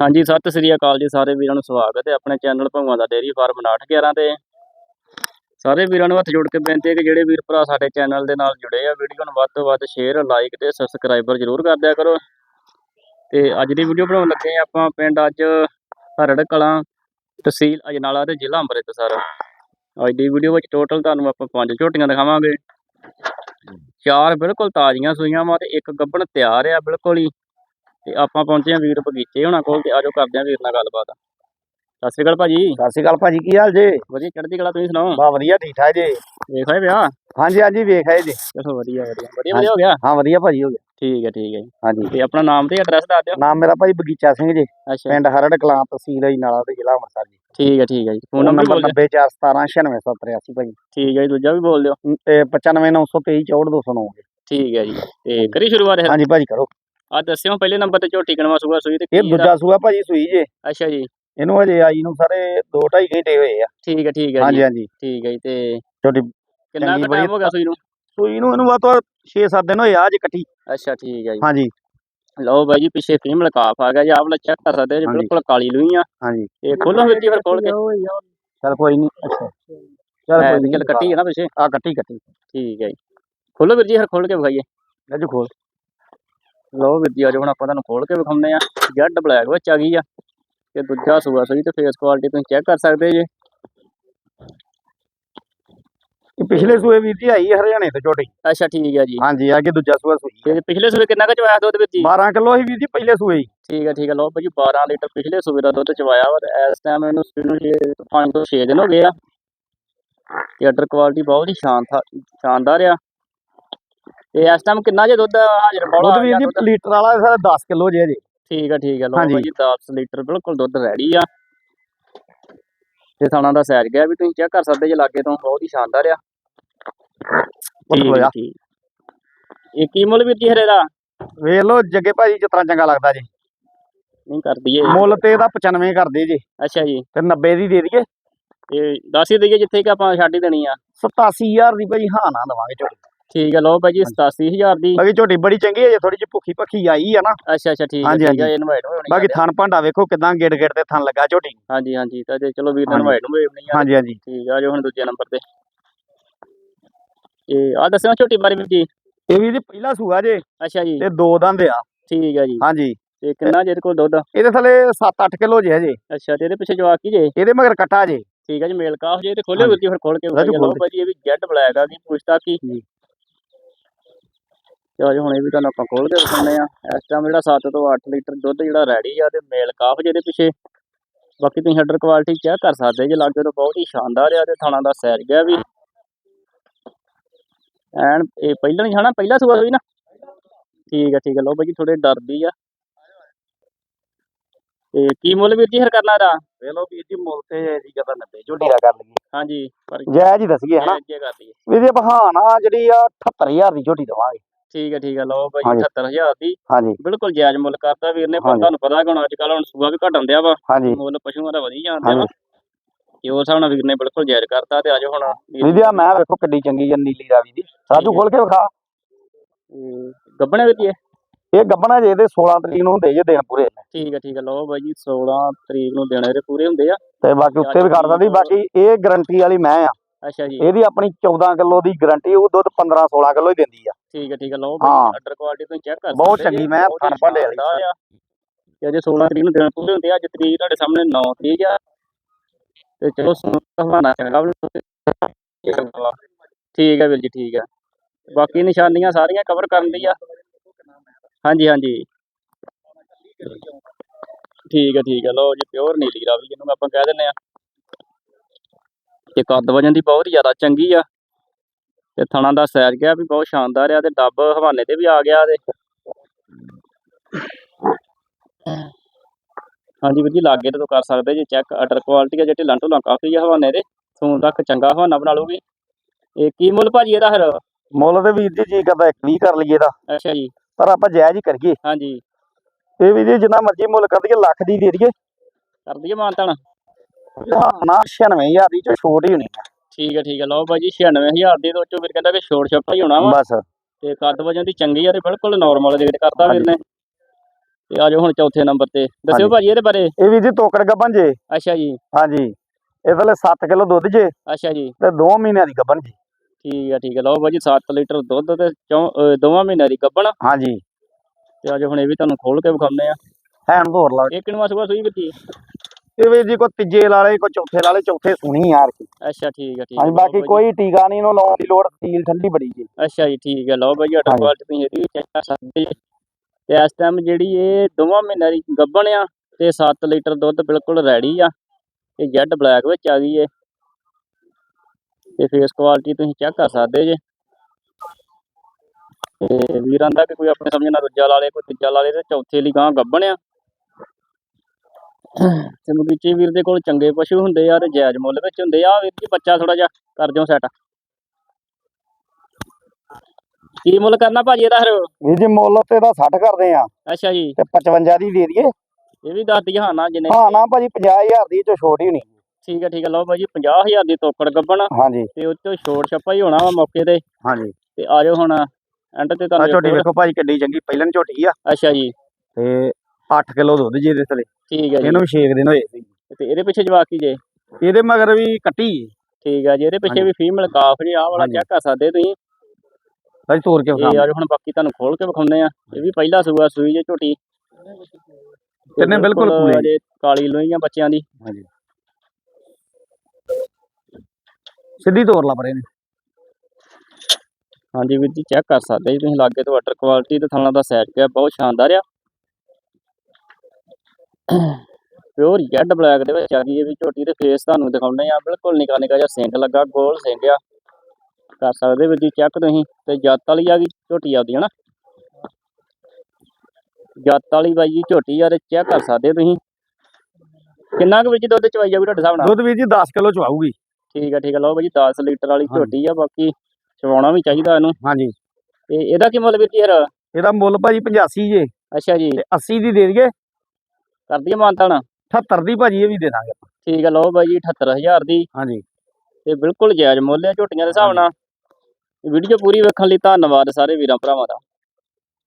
ਹਾਂਜੀ, ਸਤਿ ਸ੍ਰੀ ਅਕਾਲ ਜੀ ਸਾਰੇ ਵੀਰਾਂ ਨੂੰ ਸਵਾਗਤ ਹੈ ਆਪਣੇ ਚੈਨਲ ਭੰਗਵਾ ਦਾ ਡੇਰੀ ਫਾਰਮ 911 ਤੇ। ਸਾਰੇ ਵੀਰਾਂ ਨੂੰ ਹੱਥ ਜੋੜ ਕੇ ਬੇਨਤੀ ਹੈ ਕਿ ਜਿਹੜੇ ਵੀਰ ਭਰਾ ਸਾਡੇ ਚੈਨਲ ਦੇ ਨਾਲ ਜੁੜੇ ਆ ਵੀਡੀਓ ਨੂੰ ਵੱਧ ਤੋਂ ਵੱਧ ਸ਼ੇਅਰ ਲਾਈਕ ਤੇ ਸਬਸਕ੍ਰਾਈਬਰ ਜਰੂਰ ਕਰ ਦਿਆ ਕਰੋ। ਤੇ ਅੱਜ ਦੀ ਵੀਡੀਓ ਬਣਾਉਣ ਲੱਗੇ ਆਪਾਂ ਪਿੰਡ ਅੱਜ ਹਰੜ ਕਲਾਂ ਤਹਿਸੀਲ ਅਜਨਾਲਾ ਤੇ ਜ਼ਿਲ੍ਹਾ ਅੰਮ੍ਰਿਤਸਰ। ਅੱਜ ਦੀ ਵੀਡੀਓ ਵਿੱਚ ਟੋਟਲ ਤੁਹਾਨੂੰ ਆਪਾਂ ਪੰਜ ਝੋਟੀਆਂ ਦਿਖਾਵਾਂਗੇ। ਚਾਰ ਬਿਲਕੁਲ ਤਾਜ਼ੀਆਂ ਸੂਈਆਂ ਵਾ ਤੇ ਇੱਕ ਗੱਭਣ ਤਿਆਰ ਆ ਬਿਲਕੁਲ ਹੀ। ਤੇ ਆਪਾਂ ਪਹੁੰਚੇ ਆ ਵੀਰ ਬਗੀਚੇ ਹੋਣਾ ਕੋਲ ਤੇ ਆਜੋ ਕਰਦੇ ਆ ਵੀਰ ਨਾਲ ਗੱਲਬਾਤ। ਸਤਿ ਸ਼੍ਰੀ ਅਕਾਲ ਭਾਜੀ। ਸਤਿ ਸ਼੍ਰੀ ਅਕਾਲ ਭਾਜੀ ਕੀ ਹਾਲ ਜੇ? ਵਧੀਆ ਚੜ੍ਹਦੀ ਕਲਾ ਤੁਸੀਂ ਸੁਣਾਓ? ਬਾ ਵਧੀਆ ਠੀਕ ਠਾਕ ਜੀ। ਵੇਖ ਹੋਏ ਵਿਆਹ? ਹਾਂਜੀ ਹਾਂਜੀ ਵੇਖ ਆਏ ਜੀ। ਚਲੋ ਵਧੀਆ ਵਧੀਆ। ਵਧੀਆ ਵਧੀਆ ਹੋ ਗਿਆ? ਹਾਂ ਵਧੀਆ ਭਾਜੀ ਹੋ ਗਿਆ। ਠੀਕ ਹੈ ਠੀਕ ਹੈ ਜੀ। ਹਾਂਜੀ। ਤੇ ਆਪਣਾ ਨਾਮ ਤੇ ਐਡਰੈਸ ਦੱਸ ਦਿਓ। ਨਾਮ ਮੇਰਾ ਭਾਈ ਬਗੀਚਾ ਸਿੰਘ ਜੀ। ਅੱਛਾ। ਪਿੰਡ ਹਰੜ ਕਲਾਂ ਤਹਿਸੀਲ ਅਜਨਾਲਾ ਤੇ ਜ਼ਿਲ੍ਹਾ ਅੰਮ੍ਰਿਤਸਰ ਜੀ। ਠੀਕ ਹੈ ਠੀਕ ਹੈ ਜੀ। ਫੋਨ ਨੰਬਰ ਨੰਬਰ ਬੋਲ ਦਿਓ। 9417969783 ਭਾਜੀ। ਠੀਕ ਹੈ ਜੀ ਦੂਜਾ ਵੀ ਬੋਲ ਦਿਓ। ਤੇ 9593244209 ਠੀਕ ਹੈ ਜੀ। ਤੇ ਕਰੀ ਸ਼ੁਰੂਆਤ ਹੈ ਹਾਂਜੀ ਭਾਜੀ ਕਰੋ। ਆ ਦੱਸਿਓ ਪਹਿਲੇ ਨੰਬਰ ਤੇ ਝੋਟੀ ਕਣਵਾ ਸੂਆ ਸੂਈ ਤੇ ਇਹ ਕੀ ਇਹਦਾ- ਦੂਜਾ ਸੂਆ ਭਾਜੀ ਸੂਈ ਜੇ। ਅੱਛਾ ਜੀ। ਇਹਨੂੰ ਹਜੇ ਆਈ ਨੂੰ ਸਾਰੇ 2.5 ਘੰਟੇ ਹੋਏ ਆ। ਠੀਕ ਹੈ ਠੀਕ ਹੈ ਹਾਂਜੀ ਜੀ। ਹਾਂਜੀ ਠੀਕ ਹੈ ਜੀ ਤੇ ਛੋਟੀ ਕਿੰਨਾ ਚੰਗੀ ਕੁ ਬੜੀ ਟਾਈਮ ਹੋ ਗਿਆ ਸੂਈ ਨੂੰ? ਸੂਈ ਨੂੰ ਇਹਨੂੰ ਵਾ ਤੋਂ 6-7 ਦਿਨ ਹੋਏ ਆ ਅੱਜ ਇਕੱਠੀ। ਅੱਛਾ ਠੀਕ ਹੈ ਜੀ। ਹਾਂਜੀ। ਲਓ ਬਾਈ ਜੀ ਪਿੱਛੇ ਫੀਮੇਲ ਕਾਫ ਆ ਗਿਆ ਜੀ ਆਹ ਵਾਲਾ ਚੈੱਕ ਕਰ ਸਕਦੇ ਹੋ ਜੀ ਹਾਂਜੀ। ਬਿਲਕੁਲ ਕਾਲੀ ਲੂਈ ਆ। ਹਾਂਜੀ। ਇਹ ਖੋਲੋ ਵੀਰ ਜੀ ਫਿਰ ਖੋਲ ਕੇ। ਚਲ ਕੋਈ ਨਹੀਂ ਅੱਛਾ। ਚਲ ਕੋਈ ਚੱਲ ਕੱਟੀ ਹੈ ਨਾ ਪਿੱਛੇ। ਆ ਕੱਟੀ ਕੱਟੀ। ਠੀਕ ਹੈ ਜੀ। ਖੋਲੋ ਵੀਰ ਜੀ ਫਿਰ ਖੋਲ ਕੇ ਵਿਖਾਈਏ। ਅੱਜ ਖੋਲ। ਲਓ ਵੀਰ ਜੀ ਅੱਜ ਹੁਣ ਆਪਾਂ ਤੁਹਾਨੂੰ ਖੋਲ ਕੇ ਵਿਖਾਉਂਦੇ ਆ ਜੈਡ ਬਲੈਕ ਵਿੱਚ ਆ ਗਈ ਆ ਤੇ ਦੂਜਾ ਸੂਆ ਸਹੀ ਤੇ ਫੇਸ ਕੁਆਲਿਟੀ ਤੁਸੀਂ ਚੈੱਕ ਕਰ ਸਕਦੇ ਜੇ। ਇਹ ਪਿਛਲੇ ਸੂਏ ਵੀਰ ਜੀ ਆਈ ਹੈ ਹਰਿਆਣੇ ਤੋਂ ਝੋਟੀ ਅੱਛਾ ਠੀਕ ਹੈ ਜੀ। ਹਾਂਜੀ ਅੱਗੇ ਦੂਜਾ ਸੂਆ ਸੂਈ ਤੇ ਪਿਛਲੇ ਸੂਏ ਕਿੰਨਾ ਕੁ ਚਵਾਇਆ ਦੁੱਧ ਜੀ? 12 ਕਿਲੋ ਹੀ ਵੀਰ ਜੀ ਪਹਿਲੇ ਸੂਏ ਹੀ। ਠੀਕ ਹੈ ਠੀਕ ਹੈ ਲਓ ਭਾਜੀ 12 ਲੀਟਰ ਪਿਛਲੇ ਸੂਏ ਦਾ ਦੁੱਧ ਚਵਾਇਆ ਵਾ ਤੇ ਇਸ ਟਾਈਮ ਇਹਨੂੰ ਸੂਈ ਨੂੰ 5 ਤੋਂ 6 ਦਿਨ ਹੋ ਗਏ ਆ। ਤੇ ਆਰਡਰ ਕੁਆਲਿਟੀ ਬਹੁਤ ਹੀ ਸ਼ਾਨਦਾਰ ਸ਼ਾਨਦਾਰ ਆ। ਤੇ ਇਸ ਟਾਈਮ ਕਿੰਨਾ ਜੇ ਦੁੱਧ ਹਾਜ਼ਰ ਬੋਲਾ ਦੁੱਧ ਵੀਰ ਜੀ ਲੀਟਰ ਵਾਲਾ ਸਾਰਾ 10 ਕਿਲੋ ਜੇ ਜੀ। ਠੀਕ ਹੈ ਠੀਕ ਲਓ ਹਾਂਜੀ। ਭਾਜੀ 10 ਲੀਟਰ ਬਿਲਕੁਲ ਦੁੱਧ ਰੈਡੀ ਆ। ਤੇ ਥਾਣਾ ਦਾ ਸੈਜ ਗਿਆ ਵੀ ਤੁਸੀਂ ਚੈੱਕ ਕਰ ਸਕਦੇ ਜੇ ਲਾਗੇ ਤੋਂ ਬਹੁਤ ਹੀ ਸ਼ਾਨਦਾਰ ਆ। ਇਹ ਕੀ ਮੁੱਲ ਵੀਰ ਜੀ ਹਰੇ ਦਾ? ਵੇਖ ਲਓ ਜੱਗੇ ਭਾਜੀ ਤਰ੍ਹਾਂ ਚੰਗਾ ਲੱਗਦਾ ਜੀ। ਨਹੀਂ ਕਰ ਦਈਏ। ਮੁੱਲ ਤੇ ਇਹਦਾ 95 ਕਰਦੇ ਜੀ। ਅੱਛਾ ਜੀ। ਤੇ 90 ਦੀ ਦੇ ਦਈਏ। ਇਹ ਦੱਸ ਹੀ ਦਈਏ ਜਿੱਥੇ ਕਿ ਆਪਾਂ ਛੱਡ ਹੀ ਦੇਣੀ ਆ। 87000 ਦੀ ਭਾਜੀ ਹਾਂ ਨਾ ਦਵਾਂਗੇ ਝੋਟੀ ਠੀਕ ਹੈ ਲਓ ਭਾਜੀ 87000 ਦੀ। ਬਾਕੀ ਝੋਟੀ ਬੜੀ ਚੰਗੀ ਹੈ ਜੇ ਥੋੜੀ ਜਿਹੀ ਭੁੱਖੀ ਭੱਖੀ ਆਈ ਆ ਨਾ। ਅੱਛਾ ਅੱਛਾ ਠੀਕ ਹੈ ਠੀਕ ਹੈ। ਇਨਵਾਈਟ ਹੋਣੀ ਬਾਕੀ ਥਣ ਭਾਂਡਾ ਵੇਖੋ ਕਿਦਾਂ ਗਿੜ ਗਿੜ ਤੇ ਥਣ ਲੱਗਾ ਝੋਟੀ। ਹਾਂਜੀ ਹਾਂਜੀ ਤਾਂ ਜੇ ਚਲੋ ਵੀਰ ਨੇ। ਇਨਵਾਈਟ ਨੂੰ ਵੇਵਣੀ ਆ ਹਾਂਜੀ ਹਾਂਜੀ। ਠੀਕ ਆ ਜੋ ਹੁਣ ਦੂਜੇ ਨੰਬਰ ਤੇ। ਇਹ ਆ ਦੱਸਿਓ ਛੋਟੀ ਬਾਰੇ ਵੀਰ ਜੀ। ਇਹ ਵੀ ਜੀ ਪਹਿਲਾ ਸੂਆ ਜੇ। ਅੱਛਾ ਜੀ। ਤੇ ਦੋ ਦੰਦ ਆ। ਠੀਕ ਹੈ ਜੀ। ਹਾਂਜੀ। ਤੇ ਕਿੰਨਾ ਜੇ ਇਹਦੇ ਕੋਲ ਦੁੱਧ? ਇਹਦੇ ਥੱਲੇ 7-8 ਕਿਲੋ ਜੇ ਹਜੇ। ਅੱਛਾ ਤੇ ਇਹਦੇ ਪਿੱਛੇ ਜਵਾਕ ਕੀ ਜੇ। ਇਹਦੇ ਮਗਰ ਕੱਟਾ ਜੇ। ਠੀਕ ਹੈ ਜੀ ਮੇਲ ਕਾਫ ਜੇ ਤੇ। ਵੀਰ ਜੀ ਫਿਰ ਖੋਲ ਕੇ। ਖੋਲ। ਭਾਜੀ ਇਹ ਵੀ ਜੈਡ ਬਲੈਕ ਆ ਕੀ ਪੁੱਛਤਾ ਕੀ। ਤੇ ਅੱਜ ਹੁਣ ਇਹ ਵੀ ਤੁਹਾਨੂੰ ਆਪਾਂ ਖੋਲ ਕੇ ਦਿਖਾਉਂਦੇ ਆ ਇਸ ਟਾਈਮ ਜਿਹੜਾ 7 ਤੋਂ 8 ਲੀਟਰ ਦੁੱਧ ਜਿਹੜਾ ਰੈਡੀ ਆ ਤੇ ਮੇਲ ਕਾਫ ਜਿਹਦੇ ਪਿੱਛੇ। ਬਾਕੀ ਤੁਸੀਂ ਹੈਡਰ ਕੁਆਲਿਟੀ ਚੈੱਕ ਕਰ ਸਕਦੇ ਜੇ ਲਾਗੇ ਤੋਂ ਬਹੁਤ ਹੀ ਸ਼ਾਨਦਾਰ ਆ ਤੇ ਥਾਣਾ ਦਾ ਸੈਰ ਗਿਆ ਵੀ। ਐਨ ਇਹ ਪਹਿਲਾਂ ਨਹੀਂ ਹਨਾ ਪਹਿਲਾ ਸੂਆ ਹੋਈ ਨਾ? ਠੀਕ ਹੈ ਠੀਕ ਹੈ ਲਓ ਭਾਜੀ ਥੋੜੇ ਡਰਦੀ ਆ। ਤੇ ਕੀ ਮੁੱਲ ਵੀਰ ਜੀ ਹਰ ਕਰਨਾ ਦਾ ਵੇਖ ਲਓ ਵੀਰ ਜੀ ਮੁੱਲ ਤੇ ਜੀ ਕਦਾ 90 ਝੋਟੀ ਦਾ ਕਰ ਲਈਏ। ਹਾਂਜੀ ਜਾਇਜ਼ ਹੀ ਦੱਸੀਏ ਹਨਾ? ਅੱਗੇ ਕਰ ਇਹਦੇ ਬਹਾਨਾ ਜਿਹੜੀ ਆ 78000 ਦੀ ਝੋਟੀ ਦਵਾਂਗੇ। ਠੀਕ ਹੈ ਠੀਕ ਹੈ ਲਓ ਹਾਂਜੀ। 78000 ਦੀ। ਹਾਂਜੀ। ਬਿਲਕੁਲ ਜਾਇਜ਼ ਮੁੱਲ ਕਰਤਾ ਵੀਰ ਨੇ ਪਰ ਹਾਂਜੀ। ਤੁਹਾਨੂੰ ਪਤਾ ਕਿ ਹੁਣ ਅੱਜ ਕੱਲ ਹੁਣ ਸੂਆ ਵੀ ਘਟ ਹੁੰਦਿਆ ਵਾ। ਹਾਂਜੀ। ਮੁੱਲ ਪਸ਼ੂਆਂ ਦਾ ਵਧੀ ਜਾਂਦੇ ਵਾ। ਹਾਂਜੀ। ਤੇ ਉਸ ਹਿਸਾਬ ਨਾਲ ਵੀਰ ਨੇ ਬਿਲਕੁਲ ਜਾਇਜ਼ ਕਰਤਾ ਤੇ ਅੱਜ ਹੁਣ ਵੀਰ ਵੀਰ ਜੀ ਆਹ ਮੈਂ ਵੇਖੋ ਕਿੱਡੀ ਚੰਗੀ ਆ ਨੀਲੀ ਰਾਵੀ ਦੀ। ਰਾਜੂ ਖੋਲ ਕੇ ਵਿਖਾ। ਵੀਰ ਜੀ ਇਹ? ਇਹ ਗੱਬਣਾ ਜੇ ਇਹਦੇ 16 ਤਰੀਕ ਨੂੰ ਹੁੰਦੇ ਜੇ ਦਿਨ ਪੂਰੇ। ਠੀਕ ਹੈ ਠੀਕ ਹੈ ਲਓ ਭਾਜੀ 16 ਤਰੀਕ ਨੂੰ ਦਿਨ ਇਹਦੇ ਪੂਰੇ ਹੁੰਦੇ ਆ। ਤੇ ਬਾਕੀ ਉੱਤੇ ਵੀ ਕਰ ਸਕਦੀ ਬਾਕੀ ਇਹ ਗਾਰੰਟੀ ਵਾਲੀ ਮੈਂ ਆ। ਅੱਛਾ ਜੀ। ਇਹਦੀ ਆਪਣੀ 14 ਕਿਲੋ ਦੀ ਗਾਰੰਟੀ ਉਹ ਦੁੱਧ 15 16 ਕਿਲੋ ਹੀ ਦਿੰਦੀ ਆ। ਠੀਕ ਹੈ ਠੀਕ ਹੈ ਲਓ ਹਾਂ। ਆਰਡਰ ਕੁਆਲਿਟੀ ਤੁਸੀਂ ਚੈੱਕ ਕਰ ਬਹੁਤ ਸਕਦੇ ਚੰਗੀ ਮੈਂ ਥਣ ਭਾਂਡੇ ਵਾਲੀ। ਤੇ ਅਜੇ 16 ਤਰੀਕ ਨੂੰ ਦਿਨ ਪੂਰੇ ਹੁੰਦੇ ਅੱਜ ਤਰੀਕ ਤੁਹਾਡੇ ਸਾਹਮਣੇ 9 ਤਰੀਕ ਆ। ਤੇ ਚਲੋ ਸੁਣਾਉਣਾ ਚੰਗਾ। ਠੀਕ ਹੈ ਵੀਰ ਜੀ ਠੀਕ ਹੈ ਬਾਕੀ ਨਿਸ਼ਾਨੀਆਂ ਸਾਰੀਆਂ ਕਵਰ ਕਰਨ ਦੀ ਆ। ਹਾਂਜੀ ਹਾਂਜੀ। ਠੀਕ ਹੈ ਠੀਕ ਹੈ ਲਓ ਜੀ ਪਿਓਰ ਨੀਲੀ ਰਾਵੀ ਜਿਹਨੂੰ ਆਪਾਂ ਕਹਿ ਦਿੰਦੇ ਆ। ਤੇ ਕੱਦ ਵਜਨ ਦੀ ਬਹੁਤ ਜ਼ਿਆਦਾ ਚੰਗੀ ਆ। ਤੇ ਥਣਾ ਦਾ ਸੈਜ ਗਿਆ ਵੀ ਬਹੁਤ ਸ਼ਾਨਦਾਰ ਆ ਤੇ ਡੱਬ ਹਵਾਨੇ ਤੇ ਵੀ ਆ ਗਿਆ ਤੇ। ਹਾਂਜੀ ਵੀਰ ਜੀ ਲਾਗੇ ਤੋਂ ਕਰ ਸਕਦੇ ਜੇ ਚੈੱਕ ਅਟਰ ਕੁਆਲਿਟੀ ਆ ਜੇ ਢਿੱਲਾਂ ਢੁੱਲਾਂ ਕਾਫੀ ਆ ਹਵਾਨੇ ਦੇ ਸੂਣ ਤੱਕ ਚੰਗਾ ਹਵਾਨਾ ਬਣਾ ਲੂਗੀ ਇਹ ਕੀ ਮੁੱਲ ਭਾਜੀ ਇਹਦਾ ਫਿਰ? ਮੁੱਲ ਤੇ ਵੀਰ ਜੀ ਜੀ ਕਰਦਾ ਇੱਕ ਵੀ ਕਰ ਲਈਏ ਦਾ ਅੱਛਾ ਜੀ। ਪਰ ਆਪਾਂ ਜਾਇਜ਼ ਹੀ ਕਰੀਏ। ਹਾਂਜੀ। ਇਹ ਵੀ ਜੀ ਜਿੰਨਾ ਮਰਜ਼ੀ ਮੁੱਲ ਕਰ ਦਈਏ ਲੱਖ ਦੀ ਦੇ ਦਈਏ। ਕਰ ਦਈਏ ਮਾਨਤਾਨ। ਨਾ 96000 ਦੀ ਚੋਂ ਛੋਟ ਹੀ ਹੋਣੀ ਆ। ਠੀਕ ਹੈ ਠੀਕ ਹੈ ਲਓ ਭਾਜੀ 96000 ਦੀ ਤੋਂ ਚੋਂ ਵੀਰ ਕਹਿੰਦਾ ਕਿ ਛੋਟ ਛੋਟਾ ਹੀ ਹੋਣਾ ਵਾ। ਬਸ। ਤੇ ਕੱਦ ਵਜਨ ਦੀ ਚੰਗੀ ਆ ਤੇ ਬਿਲਕੁਲ ਨਾਰਮਲ ਰੇਟ ਕਰਤਾ ਵੀਰ ਨੇ ਤੇ ਆਜੋ ਹੁਣ ਚੌਥੇ ਨੰਬਰ ਤੇ। ਦੱਸਿਓ ਹਾਂਜੀ। ਭਾਜੀ ਇਹਦੇ ਬਾਰੇ। ਇਹ ਵੀਰ ਜੀ ਤੋਕੜ ਗੱਬਨ ਜੇ। ਅੱਛਾ ਜੀ। ਹਾਂਜੀ। ਇਹ ਵੇਲੇ 7 ਕਿਲੋ ਦੁੱਧ ਜੇ। ਅੱਛਾ ਜੀ। ਤੇ 2 ਮਹੀਨਿਆਂ ਦੀ ਗੱਬਨ ਜੀ। ਠੀਕ ਆ ਠੀਕ ਆ। ਲਓ ਭਾਜੀ 7 ਲੀਟਰ ਦੁੱਧ ਤੇ ਦੋਵਾਂ ਮਹੀਨਿਆਂ ਦੀ ਹਾਂਜੀ। ਤੇ ਆਜੋ ਹੁਣ ਇਹ ਵੀ ਤੁਹਾਨੂੰ ਖੋਲ ਕੇ ਵਿਖਾਉਂਦੇ ਆ। ਐਨ ਹੋਰ ਲਾ। ਇਹ ਕਿਨਵਾ ਸੁਬਾ ਸੂਈ ਬੱਚੀ ਇਹ ਵੀਰ ਜੀ ਕੋ ਤੀਜੇ ਲਾਲੇ ਕੋ ਚੌਥੇ ਲਾਲੇ ਚੌਥੇ ਸੁਣੀ ਯਾਰ ਕੀ। ਅੱਛਾ ਠੀਕ ਆ ਠੀਕ ਆ ਹਾਂਜੀ ਲਓ ਬਾਕੀ ਭਾਜੀ। ਕੋਈ ਟੀਕਾ ਨਹੀਂ ਇਹਨੂੰ ਲਾਉਣ ਦੀ ਲੋੜ ਸੀਲ ਠੰਡੀ ਬੜੀ ਜੀ। ਅੱਛਾ ਜੀ ਠੀਕ ਹੈ ਲਓ ਭਾਈ ਆਟਾ ਹਾਂਜੀ। ਕੁਆਲਿਟੀ ਤੁਸੀਂ ਇਹਦੀ ਚੈੱਕ ਕਰ ਸਕਦੇ ਜੀ। ਤੇ ਇਸ ਟਾਈਮ ਜਿਹੜੀ ਇਹ ਦੋਵਾਂ ਮਹੀਨਿਆਂ ਦੀ ਗੱਭਣ ਆ ਤੇ 7 ਲੀਟਰ ਦੁੱਧ ਬਿਲਕੁਲ ਰੈਡੀ ਆ ਤੇ ਜੈਡ ਬਲੈਕ ਵਿੱਚ ਆ ਗਈ ਏ। ਤੇ ਫੇਸ ਕੁਆਲਿਟੀ ਤੁਸੀਂ ਚੈੱਕ ਕਰ ਸਕਦੇ ਜੇ। ਤੇ ਵੀਰਾਂ ਦਾ ਕਿ ਕੋਈ ਆਪਣੇ ਸਮਝ ਨਾਲ ਦੂਜਾ ਲਾ ਲੇ ਕੋਈ ਤੀਜਾ ਲਾ ਲੇ ਤੇ ਚੌਥੇ ਲਈ ਗਾਂ ਗੱਭਣ ਆ। ਤੇ ਮਗੀਚੇ ਵੀਰ ਦੇ ਕੋਲ ਚੰਗੇ ਪਸ਼ੂ ਹੁੰਦੇ ਆ ਤੇ ਜਾਇਜ਼ ਮੁੱਲ ਵਿੱਚ ਹੁੰਦੇ ਆ। ਵੀਰ ਜੀ ਬੱਚਾ ਥੋੜਾ ਜਿਹਾ ਕਰ ਦਿਓ ਸੈੱਟ ਕੀ ਮੁੱਲ ਕਰਨਾ ਭਾਜੀ ਇਹਦਾ ਫਿਰ? ਵੀਰ ਜੀ ਮੁੱਲ ਤੇ ਦਾ 60 ਕਰਦੇ ਆ। ਅੱਛਾ ਜੀ। ਤੇ 55 ਦੀ ਦੇ ਦਈਏ। ਇਹ ਵੀ ਦੱਸ ਦਈਏ ਹਾਂ ਨਾ ਜਿੰਨੇ ਹਾਂ ਨਾ ਭਾਜੀ 50000 ਦੀ ਚੋ ਛੋਟ ਹੀ ਨਹੀਂ ਠੀਕ ਹੈ ਠੀਕ ਹੈ ਲਓ ਭਾਜੀ 50000 ਦੀ ਤੋਕੜ ਗੱਬਣ। ਹਾਂਜੀ। ਤੇ ਉਹ ਚੋਂ ਛੋਟ ਛੱਪਾ ਹੀ ਹੋਣਾ ਵਾ ਮੌਕੇ ਤੇ। ਹਾਂਜੀ। ਤੇ ਆ ਜਾਓ ਹੁਣ। ਐਂਡ ਤੇ ਤੁਹਾਨੂੰ ਝੋਟੀ ਵੇਖੋ ਭਾਜੀ ਕਿੱਡੀ ਚੰਗੀ ਪਹਿਲਾਂ ਝੋਟੀ ਆ। ਅੱਛਾ ਜੀ। ਤੇ 8 ਕਿਲੋ ਦੁੱਧ ਜੀ ਇਹਦੇ ਥਲੇ। ਠੀਕ ਹੈ ਜੀ। ਇਹਨੂੰ ਵੀ 6 ਦਿਨ ਹੋਏ ਸੀ ਤੇ ਇਹਦੇ ਪਿੱਛੇ ਜਵਾਕ ਕੀ ਜੇ? ਇਹਦੇ ਮਗਰ ਵੀ ਕੱਟੀ ਠੀਕ ਹੈ ਜੀ ਇਹਦੇ ਪਿੱਛੇ। ਵੀ ਫੀਮੇਲ ਕਾਫ ਜੀ ਆਹ ਵਾਲਾ। ਚੈੱਕ ਕਰ ਸਕਦੇ ਤੁਸੀਂ। ਭਾਜੀ ਤੋਰ ਕੇ ਇਹ ਵਿਖਾ ਆ ਜਾਓ ਹੁਣ ਬਾਕੀ ਤੁਹਾਨੂੰ ਖੋਲ ਕੇ ਵਿਖਾਉਂਦੇ ਆ ਇਹ ਵੀ ਪਹਿਲਾ ਸੂਆ ਸੂਈ ਜੇ ਝੋਟੀ। ਇਹਨੇ ਬਿਲਕੁਲ ਪੂਰੇ। ਕਾਲੀ ਲੋਈਆਂ ਬੱਚਿਆਂ ਦੀ। ਹਾਂਜੀ। ਸਿੱਧੀ ਤੋਰ ਲਾ ਪਰੇ ਨੇ ਹਾਂਜੀ ਵੀਰ ਜੀ ਚੈੱਕ ਕਰ ਸਕਦੇ ਜੀ ਤੁਸੀਂ ਲਾਗੇ ਤੋਂ ਵਾਟਰ ਕੁਆਲਿਟੀ ਤੇ ਥਾਣਾ ਦਾ ਸੈਟ ਗਿਆ ਬਹੁਤ ਸ਼ਾਨਦਾਰ ਆ। ਪਿਓਰ ਜੈਡ ਬਲੈਕ ਦੇ ਵਿੱਚ ਆ ਗਈ ਇਹ ਵੀ ਝੋਟੀ ਦੇ ਫੇਸ ਤੁਹਾਨੂੰ ਦਿਖਾਉਂਦੇ ਆ ਬਿਲਕੁਲ ਨਿਕਾ ਨਿਕਾ ਜਿਹਾ ਸਿੰਗ ਲੱਗਾ ਗੋਲ ਸਿੰਗ ਆ। ਕਰ ਸਕਦੇ ਜੀ ਚੈੱਕ ਤੁਸੀਂ ਤੇ ਜੱਤ ਵਾਲੀ ਆ ਗਈ ਝੋਟੀ ਆਪਦੀ ਹਨਾ? ਜੱਤ ਵਾਲੀ ਬਾਈ ਜੀ ਝੋਟੀ ਆ ਤੇ ਚੈੱਕ ਕਰ ਸਕਦੇ ਤੁਸੀਂ। ਕਿੰਨਾ ਕੁ ਵਿੱਚ ਦੁੱਧ ਚਵਾਈ ਜਾਊਗੀ ਤੁਹਾਡੇ ਹਿਸਾਬ ਨਾਲ? ਦੁੱਧ ਵੀਰ ਜੀ 10 ਕਿਲੋ ਚਵਾਊਗੀ ਠੀਕ ਆ ਠੀਕ ਆ। ਲਓ ਬਾਈ ਜੀ 10 ਲੀਟਰ ਵਾਲੀ। ਝੋਟੀ ਆ ਬਾਕੀ ਚਵਾਉਣਾ ਵੀ ਚਾਹੀਦਾ ਇਹਨੂੰ। ਹਾਂਜੀ। ਤੇ ਇਹਦਾ ਕੀ ਮੁੱਲ ਵੀਰ ਜੀ ਇਹਦਾ ਮੁੱਲ ਭਾਜੀ 85 ਜੇ। ਅੱਛਾ ਜੀ। ਤੇ 80 ਦੀ ਦੇ ਦਈਏ ਕਰ ਦਈਏ ਮਾਨਤਾਨ? 78 ਦੀ ਭਾਜੀ ਇਹ ਵੀ ਦੇ ਦਾਂਗੇ। ਠੀਕ ਹੈ ਲਓ ਬਾਈ ਜੀ 78000 ਦੀ। ਹਾਂਜੀ। ਤੇ ਬਿਲਕੁਲ ਜਾਇਜ਼ ਮੁੱਲ ਹੈ ਝੋਟੀਆਂ ਦੇ ਹਿਸਾਬ ਨਾਲ। ਵੀਡੀਓ ਪੂਰੀ ਵੇਖਣ ਲਈ ਧੰਨਵਾਦ ਸਾਰੇ ਵੀਰਾਂ ਭਰਾਵਾਂ ਦਾ।